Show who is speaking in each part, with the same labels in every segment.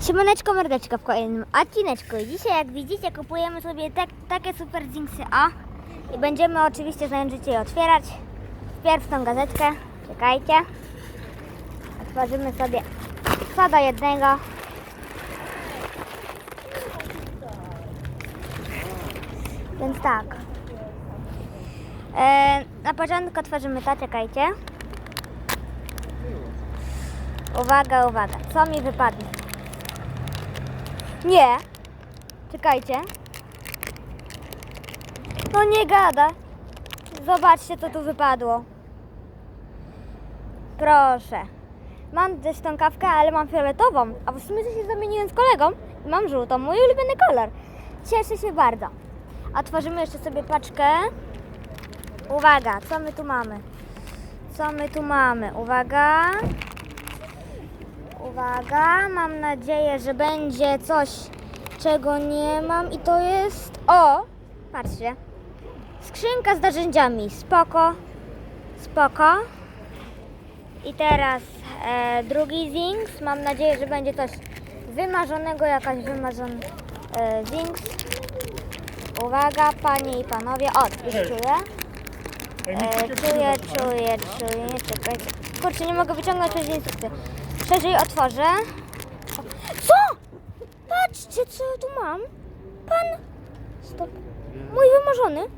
Speaker 1: Siemaneczko, mordeczko w kolejnym odcineczku. Dzisiaj, jak widzicie, kupujemy sobie tak, takie super jinxy O i będziemy oczywiście zajęczyć je otwierać. Wpierw tą gazetkę, czekajcie. Otworzymy sobie co do jednego. Więc tak. E, na początku otworzymy to, czekajcie. Uwaga, uwaga, co mi wypadnie? Nie. Czekajcie. No nie gada. Zobaczcie, co tu wypadło. Proszę. Mam też tą kawkę, ale mam fioletową. A w sumie się zamieniłem z kolegą i mam żółtą. Mój ulubiony kolor. Cieszę się bardzo. Otworzymy jeszcze sobie paczkę. Uwaga, co my tu mamy? Co my tu mamy? Uwaga. Uwaga, mam nadzieję, że będzie coś, czego nie mam i to jest... O! Patrzcie. Skrzynka z narzędziami. Spoko. Spoko. I teraz e, drugi Zings. Mam nadzieję, że będzie coś wymarzonego, jakaś wymarzona e, Zings. Uwaga, panie i panowie. O, już czuję. E, czuję, czuję, czuję. Czekajcie. Kurczę, nie mogę wyciągnąć przez instrukcję. Szerzej otworzę. Co? Patrzcie, co tu mam. Pan... Stop. Mój wymarzony.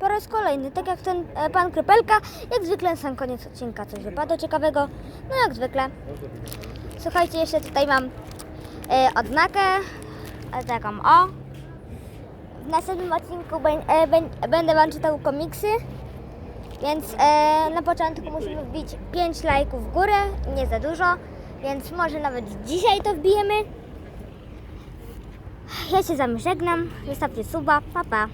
Speaker 1: Po raz kolejny, tak jak ten e, pan Krypelka. Jak zwykle na sam koniec odcinka coś wypadło ciekawego. No jak zwykle. Słuchajcie, jeszcze tutaj mam e, odznakę. E, taką o. W następnym odcinku bę- e, bę- będę wam czytał komiksy. Więc e, na początku musimy wbić 5 lajków w górę, nie za dużo, więc może nawet dzisiaj to wbijemy. Ja się z wami żegnam, zostawcie suba, pa pa.